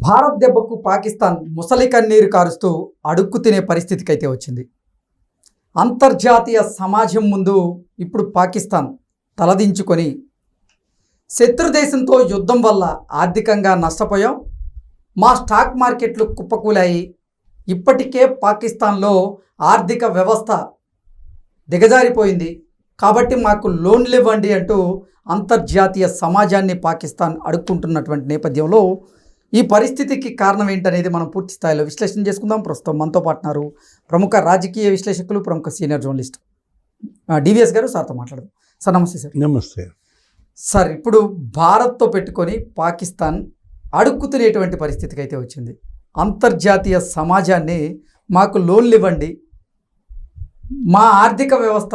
భారత్ దెబ్బకు పాకిస్తాన్ ముసలి కన్నీరు కారుస్తూ అడుక్కు తినే పరిస్థితికి అయితే వచ్చింది. అంతర్జాతీయ సమాజం ముందు ఇప్పుడు పాకిస్తాన్ తలదించుకొని శత్రు దేశంతో యుద్ధం వల్ల ఆర్థికంగా నష్టపోయాం. మా స్టాక్ మార్కెట్లు కుప్పకూలాయి. ఇప్పటికే పాకిస్తాన్లో ఆర్థిక వ్యవస్థ దిగజారిపోయింది. కాబట్టి మాకు లోన్లు ఇవ్వండి అంటూ అంతర్జాతీయ సమాజాన్ని పాకిస్తాన్ అడుక్కుంటున్నటువంటి నేపథ్యంలో ఈ పరిస్థితికి కారణం ఏంటనేది మనం పూర్తి స్థాయిలో విశ్లేషణ చేసుకుందాం. ప్రస్తుతం మనతో పాటున్నారు ప్రముఖ రాజకీయ విశ్లేషకులు ప్రముఖ సీనియర్ జర్నలిస్ట్ డివిఎస్ గారు సార్తో మాట్లాడదాం. సార్ నమస్తే సార్. నమస్తే. సార్ ఇప్పుడు భారత్తో పెట్టుకొని పాకిస్తాన్ అడుక్కుతునేటువంటి పరిస్థితికి అయితే వచ్చింది. అంతర్జాతీయ సమాజాన్ని మాకు లోన్లు ఇవ్వండి మా ఆర్థిక వ్యవస్థ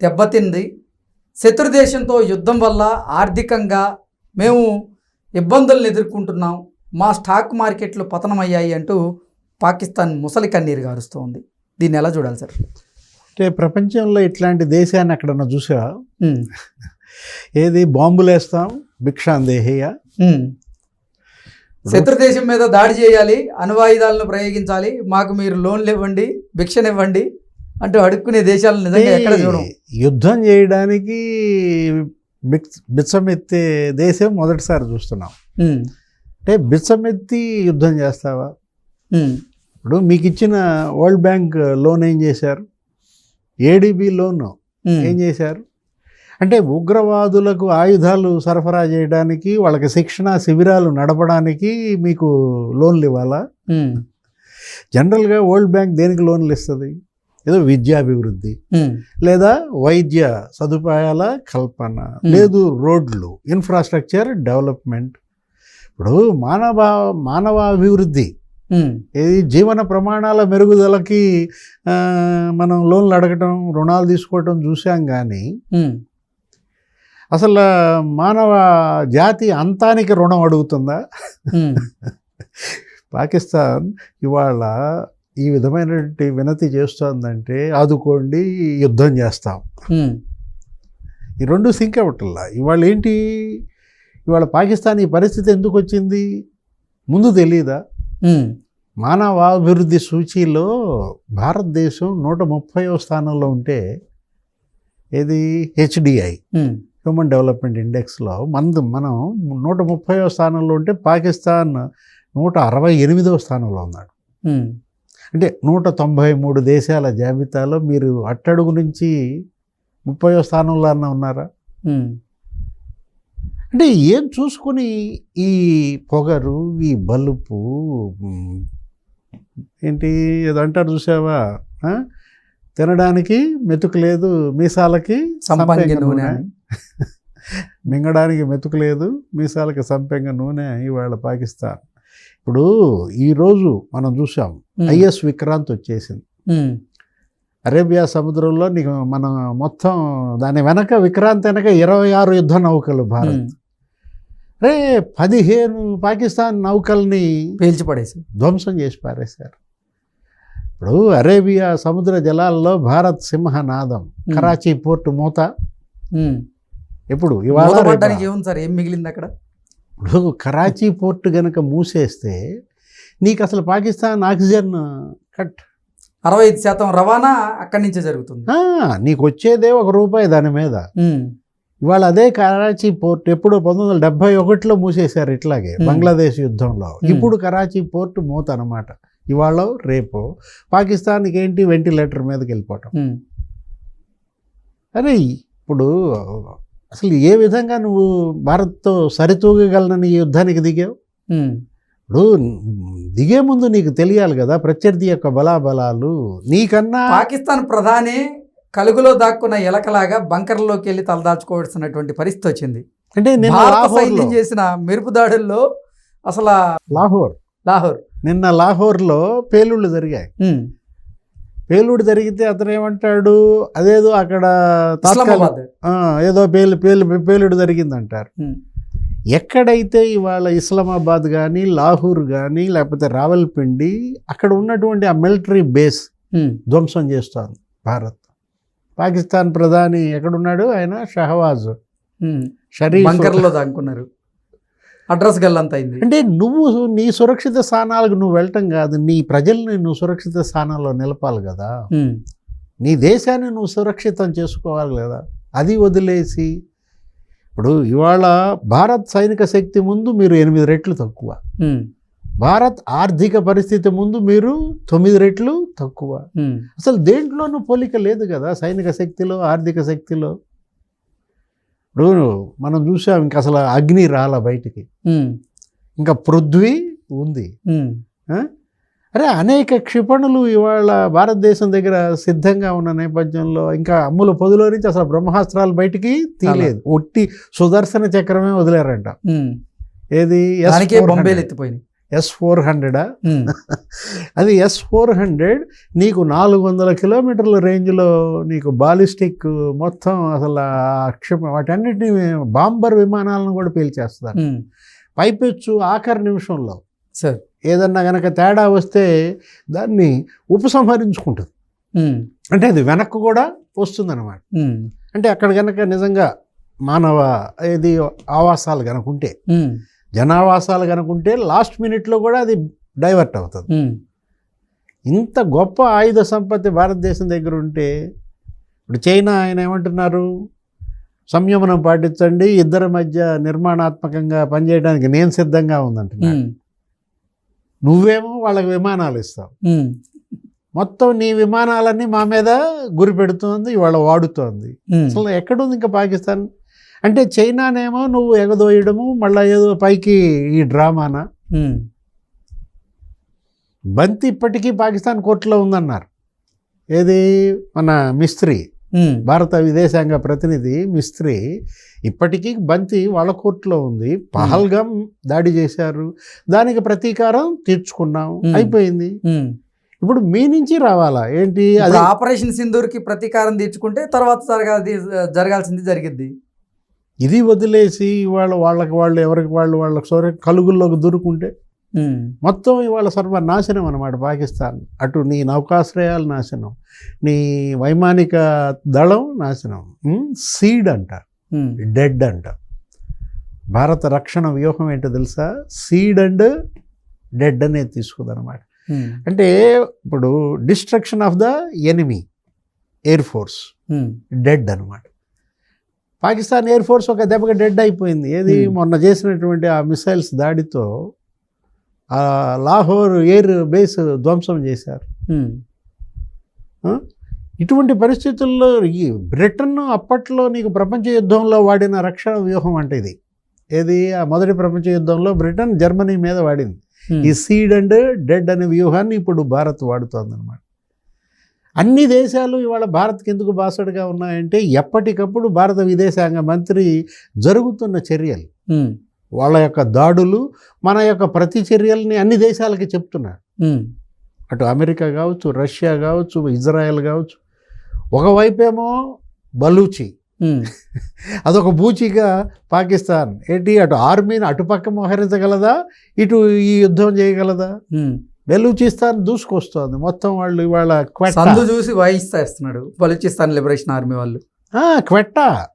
దెబ్బతింది. శత్రు దేశంతో యుద్ధం వల్ల ఆర్థికంగా మేము ఇబ్బందులను ఎదుర్కొంటున్నాం. మా స్టాక్ మార్కెట్లు పతనమయ్యాయి అంటూ పాకిస్తాన్ ముసలి కన్నీరు గారుస్తోంది. దీన్ని ఎలా చూడాలి సార్? అంటే ప్రపంచంలో ఇట్లాంటి దేశాన్ని ఎక్కడన్నా చూసా ఏది? బాంబులు వేస్తాం భిక్షాందేహేయ ఉమ్. శత్రు దేశం మీద దాడి చేయాలి అణువాయుధాలను ప్రయోగించాలి మాకు మీరు లోన్లు ఇవ్వండి భిక్షనివ్వండి అంటూ అడుక్కునే దేశాలను నిజంగా ఎక్కడ చూడం? యుద్ధం చేయడానికి బిచ్- బిచ్చమెత్తే దేశం మొదటిసారి చూస్తున్నాం. అంటే బిచ్చమెత్తి యుద్ధం చేస్తావా? ఇప్పుడు మీకు ఇచ్చిన వరల్డ్ బ్యాంక్ లోన్ ఏం చేశారు? ఏడిబి లోన్ ఏం చేశారు? అంటే ఉగ్రవాదులకు ఆయుధాలు సరఫరా చేయడానికి వాళ్ళకి శిక్షణ శిబిరాలు నడపడానికి మీకు లోన్లు ఇవ్వాలా? జనరల్గా వరల్డ్ బ్యాంక్ దేనికి లోన్లు ఇస్తుంది? ఏదో విద్యాభివృద్ధి లేదా వైద్య సదుపాయాల కల్పన లేదు రోడ్లు ఇన్ఫ్రాస్ట్రక్చర్ డెవలప్మెంట్ ఇప్పుడు మానవ మానవ అభివృద్ధి ఉమ్, ఇది జీవన ప్రమాణాల మెరుగుదలకి మనం లోన్లు అడగటం రుణాలు తీసుకోవటం చూసాం కానీ అసలు మానవ జాతి అంతానికి రుణం అడుగుతుందా? పాకిస్తాన్ ఇవాళ ఈ విధమైనటువంటి వినతి చేస్తోందంటే ఆదుకోండి యుద్ధం చేస్తాం. ఈ రెండు సింక్ అవ్వట్లా? ఇవాళ ఏంటి? ఇవాళ పాకిస్తాన్ ఈ పరిస్థితి ఎందుకు వచ్చింది? ముందు తెలియదా మానవాభివృద్ధి సూచీలో భారతదేశం నూట ముప్పైవ స్థానంలో ఉంటే ఇది హెచ్డిఐ హ్యూమన్ డెవలప్మెంట్ ఇండెక్స్లో మంది మనం నూట ముప్పైవ స్థానంలో ఉంటే పాకిస్తాన్ నూట అరవై ఎనిమిదవ స్థానంలో ఉన్నాడు. అంటే నూట తొంభై మూడు దేశాల జాబితాలో మీరు అట్టడుగు నుంచి ముప్పైవ స్థానంలో అన్న ఉన్నారా అంటే ఏం చూసుకొని ఈ పొగరు ఈ బలుపు ఏంటి ఏదో అంటారు చూసావా? తినడానికి మెతుకు లేదు మీసాలకి సంపంగి సంపెంగ నూనె నూనె. మింగడానికి మెతుకు లేదు మీసాలకి సంపెంగ నూనె ఇవాళ పాకిస్తాన్. ఇప్పుడు ఈరోజు మనం చూసాం ఐఎస్ విక్రాంత్ వచ్చేసింది. అరేబియా సముద్రంలో నీకు మనం మొత్తం దాని వెనక విక్రాంత్ వెనక ఇరవై ఆరు యుద్ధ నౌకలు భారత్. రే పదిహేను పాకిస్తాన్ నౌకల్ని పేల్చి పడేసి ధ్వంసం చేసి పారేశారు. ఇప్పుడు అరేబియా సముద్ర జలాల్లో భారత్ సింహనాదం కరాచీ పోర్టు మూత. ఎప్పుడు? ఇవాళ? ఏముంది సార్? ఏం మిగిలింది అక్కడ? ఇప్పుడు కరాచీ పోర్టు గనక మూసేస్తే నీకు అసలు పాకిస్తాన్ ఆక్సిజన్ కట్. అరవై ఐదు శాతం రవాణా అక్కడి నుంచే జరుగుతుంది. నీకు వచ్చేదే ఒక రూపాయి దాని మీద. ఇవాళ అదే కరాచీ పోర్ట్ ఎప్పుడు పంతొమ్మిది వందల డెబ్బై ఒకటిలో మూసేశారు ఇట్లాగే. బంగ్లాదేశ్ యుద్ధంలో. ఇప్పుడు కరాచీ పోర్ట్ మూత అనమాట ఇవాళ రేపు పాకిస్తాన్కి ఏంటి వెంటిలేటర్ మీదకి వెళ్ళిపోవటం. అరే ఇప్పుడు అసలు ఏ విధంగా నువ్వు భారత్తో సరితూగగలనని ఈ యుద్ధానికి దిగావు? ఇప్పుడు దిగే ముందు నీకు తెలియాలి కదా ప్రత్యర్థి యొక్క బలాబలాలు. నీకన్నా పాకిస్తాన్ ప్రధాని కలుగులో దాక్కున్న ఎలకలాగా బంకర్లోకి వెళ్ళి తలదాచుకోవాల్సినటువంటి పరిస్థితి వచ్చింది. అంటే లాహోర్లో సైన్యం చేసిన మెరుపు దాడుల్లో అసలు లాహోర్. లాహోర్. నిన్న లాహోర్లో పేలుళ్ళు జరిగాయి. పేలుడు జరిగితే అతను ఏమంటాడు? అదేదో అక్కడ ఏదో పేలు పేలు పేలుడు జరిగిందంటారు. ఎక్కడైతే ఇవాళ ఇస్లామాబాద్ కానీ లాహూర్ కానీ లేకపోతే రావల్పిండి అక్కడ ఉన్నటువంటి ఆ మిలిటరీ బేస్ ధ్వంసం చేస్తోంది భారత్. పాకిస్తాన్ ప్రధాని ఎక్కడున్నాడు? ఆయన షహవాజ్. షరీఫ్ బంకర్లో దాక్కున్నారు. అడ్రస్ గల్లంత అయింది. అంటే నువ్వు నీ సురక్షిత స్థానాలకు నువ్వు వెళ్ళటం కాదు నీ ప్రజల్ని నువ్వు సురక్షిత స్థానాల్లో నిలపాలి కదా. నీ దేశాన్ని నువ్వు సురక్షితం చేసుకోవాలి కదా. అది వదిలేసి ఇప్పుడు ఇవాళ భారత్ సైనిక శక్తి ముందు మీరు ఎనిమిది రెట్లు తక్కువ. భారత్ ఆర్థిక పరిస్థితి ముందు మీరు తొమ్మిది రెట్లు తక్కువ. అసలు దేంట్లోనూ పోలిక లేదు కదా సైనిక శక్తిలో ఆర్థిక శక్తిలో. ఇప్పుడు మనం చూసాం ఇంకా అసలు అగ్ని రాల బయటికి. ఇంకా పృథ్వీ ఉంది? అరే అనేక క్షిపణులు ఇవాళ భారతదేశం దగ్గర సిద్ధంగా ఉన్న నేపథ్యంలో ఇంకా అమ్ముల పొదిలో నుంచి అసలు బ్రహ్మాస్త్రాలు బయటికి తీయలేదు. ఒట్టి సుదర్శన చక్రమే వదిలేరంట. ఏది? బొంబేలు ఎత్తిపోయినాయి. ఎస్ ఫోర్ హండ్రెడా అది ఎస్ ఫోర్ హండ్రెడ్ నీకు నాలుగు వందల కిలోమీటర్ల రేంజ్లో నీకు బాలిస్టిక్ మొత్తం అసలు క్షిప వాటన్నిటిని బాంబర్ విమానాలను కూడా పేల్చేస్తారు. పైపెచ్చు ఆఖరి నిమిషంలో. సార్. ఏదన్నా గనక తేడా వస్తే దాన్ని ఉపసంహరించుకుంటుంది. అంటే అది వెనక్కు కూడా వస్తుందన్నమాట. అంటే అక్కడ గనక నిజంగా మానవ ఇది ఆవాసాలు గనక ఉంటే జనావాసాలు గనక ఉంటే లాస్ట్ మినిట్లో కూడా అది డైవర్ట్ అవుతుంది. ఇంత గొప్ప ఆయుధ సంపత్తి భారతదేశం దగ్గర ఉంటే ఇప్పుడు చైనా ఆయన ఏమంటున్నారు? సంయమనం పాటించండి ఇద్దరి మధ్య నిర్మాణాత్మకంగా పనిచేయడానికి నేను సిద్ధంగా ఉందంటున్నాను నువ్వేమో వాళ్ళకి విమానాలు ఇస్తావు. మొత్తం నీ విమానాలన్నీ మా మీద గురి పెడుతోంది ఇవాళ వాడుతోంది. అసలు ఎక్కడుంది ఇంకా పాకిస్తాన్? అంటే చైనానేమో నువ్వు ఎగదోయడము మళ్ళీ ఏదో పైకి ఈ డ్రామానా? బంతి ఇప్పటికీ పాకిస్తాన్ కోర్టులో ఉందన్నారు. ఏది? మన మిస్త్రీ భారత విదేశాంగ ప్రతినిధి మిస్త్రీ ఇప్పటికీ బంతి వాళ్ళ కోర్టులో ఉంది. పహల్గం దాడి చేశారు. దానికి ప్రతీకారం తీర్చుకున్నాం. అయిపోయింది. ఇప్పుడు మీ నుంచి రావాలా? ఏంటి? ఆపరేషన్ సింధూర్కి ప్రతీకారం తీర్చుకుంటే తర్వాత జరగాల్సి జరగాల్సింది జరిగిద్ది. ఇది వదిలేసి ఇవాళ వాళ్ళకి వాళ్ళు ఎవరికి వాళ్ళు వాళ్ళ సొర కలుగుల్లోకి దొరుకుంటే మొత్తం ఇవాళ సర్వనాశనం అనమాట పాకిస్తాన్. అటు నీ నౌకాశ్రయాలు నాశనం నీ వైమానిక దళం నాశనం. సీడ్ అంట డెడ్ అంట. భారత రక్షణ వ్యూహం ఏంటో తెలుసా? సీడ్ అండ్ డెడ్ అనేది తీసుకుందనమాట అంటే ఇప్పుడు destruction of the enemy air force dead అనమాట పాకిస్తాన్ ఎయిర్ ఫోర్స్ ఒక దెబ్బగా డెడ్ అయిపోయింది. ఏది? Hmm. మొన్న చేసినటువంటి ఆ మిసైల్స్ దాడితో ఆ లాహోర్ ఎయిర్ బేస్ ధ్వంసం చేశారు. ఉమ్, ఇటువంటి పరిస్థితుల్లో ఈ బ్రిటన్ అప్పట్లో నీకు ప్రపంచ యుద్ధంలో వాడిన రక్షణ వ్యూహం అంటే ఇది. ఏది? ఆ మొదటి ప్రపంచ యుద్ధంలో బ్రిటన్ జర్మనీ మీద వాడింది. ఉమ్, ఈ సీడ్ అండ్ డెడ్ అనే వ్యూహాన్ని ఇప్పుడు భారత్ వాడుతోంది అనమాట అన్ని దేశాలు ఇవాళ భారత్కి ఎందుకు బాసడుగా ఉన్నాయంటే ఎప్పటికప్పుడు భారత విదేశాంగ మంత్రి జరుగుతున్న చర్యలు. వాళ్ళ యొక్క దాడులు మన యొక్క ప్రతి చర్యల్ని అన్ని దేశాలకి చెప్తున్నారు. అటు అమెరికా కావచ్చు రష్యా కావచ్చు ఇజ్రాయెల్ కావచ్చు. ఒకవైపేమో బలూచి. అదొక బూచిగా పాకిస్తాన్. ఏంటి అటు ఆర్మీని అటుపక్క మోహరించగలదా? ఇటు ఈ యుద్ధం చేయగలదా. బెలూచిస్తాన్ దూసుకొస్తోంది. మొత్తం వాళ్ళు ఇవాళ సందు చూసి వాయిస్తాస్తున్నాడు బలూచిస్తాన్ లిబరేషన్ ఆర్మీ వాళ్ళు. ఆ, క్వెట్టా?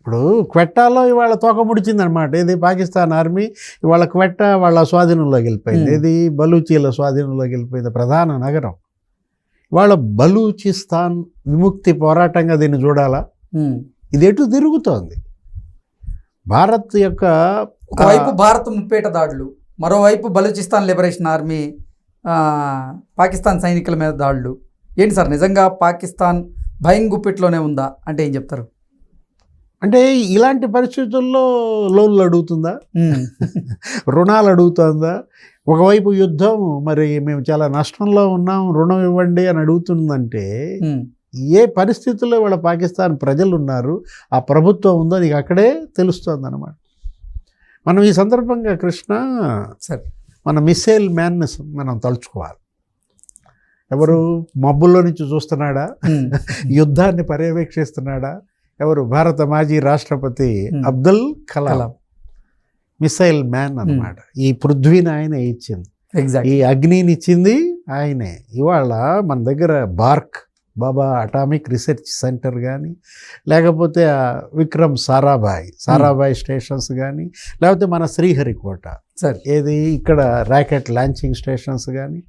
ఇప్పుడు క్వెట్టాలో ఇవాళ తోక ముడిచిందనమాట. ఇది పాకిస్తాన్ ఆర్మీ ఇవాళ క్వెట్టా వాళ్ళ స్వాధీనంలోకి వెళ్ళిపోయింది. ఇది బలూచీల స్వాధీనంలోకి వెళ్ళిపోయింది. ప్రధాన నగరం. ఇవాళ బలూచిస్తాన్ విముక్తి పోరాటంగా దీన్ని చూడాలా. ఇది ఎటు తిరుగుతోంది? భారత్ యొక్క ఒకవైపు భారత్ ముప్పేట దాడులు మరోవైపు బలూచిస్తాన్ లిబరేషన్ ఆర్మీ పాకిస్తాన్ సైనికుల మీద దాడులు. ఏంటి సార్ నిజంగా పాకిస్తాన్ భయం గుప్పిట్లోనే ఉందా? అంటే ఏం చెప్తారు? అంటే ఇలాంటి పరిస్థితుల్లో లోన్లు అడుగుతుందా? రుణాలు అడుగుతుందా? ఒకవైపు యుద్ధం మరి మేము చాలా నష్టంలో ఉన్నాం రుణం ఇవ్వండి అని అడుగుతుందంటే ఏ పరిస్థితుల్లో వాళ్ళ పాకిస్తాన్ ప్రజలు ఉన్నారు ఆ ప్రభుత్వం ఉందో నీకు అక్కడే తెలుస్తుంది అనమాట మనం ఈ సందర్భంగా కృష్ణ సరే మన మిసైల్ మ్యాన్ మనం తలుచుకోవాలి. ఎవరు మబ్బుల్లో నుంచి చూస్తున్నాడా? యుద్ధాన్ని పర్యవేక్షిస్తున్నాడా? ఎవరు భారత మాజీ రాష్ట్రపతి. అబ్దుల్ కలాం. మిసైల్ మ్యాన్ అన్నమాట. ఈ పృథ్వీని ఆయనే ఇచ్చింది. ఈ అగ్నిని ఇచ్చింది ఆయనే. ఇవాళ మన దగ్గర BARC Bhabha atomic research centre కానీ లేకపోతే విక్రమ్ సారాభాయ్ సారాభాయ్ స్టేషన్స్ కానీ లేకపోతే మన శ్రీహరికోట. సార్. ఏది ఇక్కడ ర్యాకెట్ లాంచింగ్ స్టేషన్స్ కానీ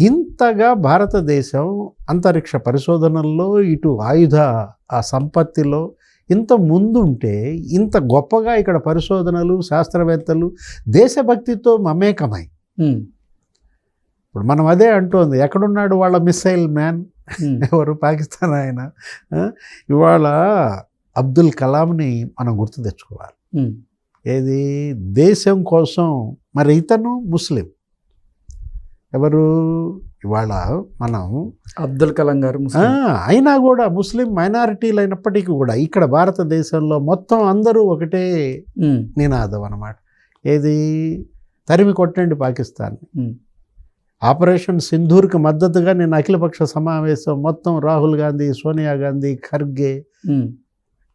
ఇంతగా భారతదేశం అంతరిక్ష పరిశోధనల్లో ఇటు ఆయుధ ఆ సంపత్తిలో ఇంత ముందుంటే ఇంత గొప్పగా ఇక్కడ పరిశోధనలు శాస్త్రవేత్తలు దేశభక్తితో మమేకమై ఇప్పుడు మనం అదే అంటోంది ఎక్కడున్నాడు వాళ్ళ మిస్సైల్ మ్యాన్? ఎవరు? పాకిస్తాన్ ఆయన? ఇవాళ అబ్దుల్ కలాంని మనం గుర్తు తెచ్చుకోవాలి. ఏది? దేశం కోసం మరి ఇతను ముస్లిం. ఎవరు? ఇవాళ మనం అబ్దుల్ కలాం గారు. అయినా కూడా ముస్లిం మైనారిటీలు అయినప్పటికీ కూడా ఇక్కడ భారతదేశంలో మొత్తం అందరూ ఒకటే నినాదం అన్నమాట. ఏది? తరిమి కొట్టండి పాకిస్తాన్ ఉమ్, ఆపరేషన్ సింధూర్కి మద్దతుగా నేను అఖిలపక్ష సమావేశం మొత్తం రాహుల్ గాంధీ సోనియా గాంధీ ఖర్గే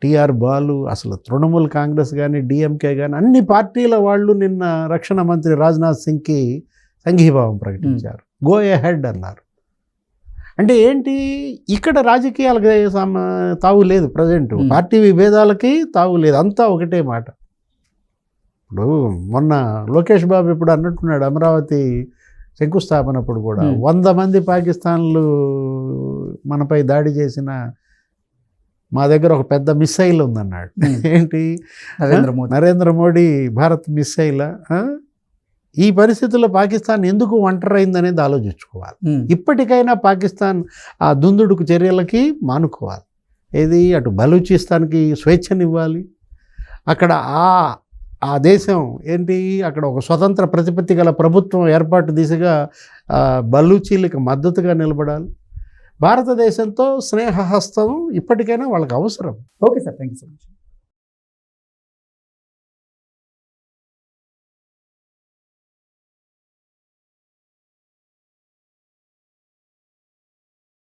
టిఆర్ బాలు అసలు తృణమూల్ కాంగ్రెస్ కానీ డిఎంకే కానీ అన్ని పార్టీల వాళ్ళు నిన్న రక్షణ మంత్రి రాజ్నాథ్ సింగ్కి సంఘీభావం ప్రకటించారు. గో హెడ్ అన్నారు. అంటే ఏంటి? ఇక్కడ రాజకీయాలకు తావు లేదు ప్రజెంట్. పార్టీ విభేదాలకి తావు లేదు. అంతా ఒకటే మాట. ఇప్పుడు మొన్న లోకేష్ బాబు ఇప్పుడు అన్నట్టున్నాడు అమరావతి శంకుస్థాపన అప్పుడు కూడా. వంద మంది పాకిస్తాన్లు మనపై దాడి చేసిన మా దగ్గర ఒక పెద్ద మిస్సైల్ ఉందన్నాడు. ఏంటి? నరేంద్ర మోదీ. నరేంద్ర మోడీ భారత్ మిస్సైల్ ఈ పరిస్థితుల్లో పాకిస్తాన్ ఎందుకు ఒంటరైందనేది ఆలోచించుకోవాలి. ఇప్పటికైనా పాకిస్తాన్ ఆ దుందుడుకు చర్యలకి మానుకోవాలి. ఏది? అటు బలూచిస్తాన్కి స్వేచ్ఛనివ్వాలి. అక్కడ ఆ ఆ దేశం ఏంటి? అక్కడ ఒక స్వతంత్ర ప్రతిపత్తి గల ప్రభుత్వం ఏర్పాటు దిశగా బలూచీలకు మద్దతుగా నిలబడాలి. భారతదేశంతో స్నేహహస్తం ఇప్పటికైనా వాళ్ళకి అవసరం. Okay sir. Thank you so much.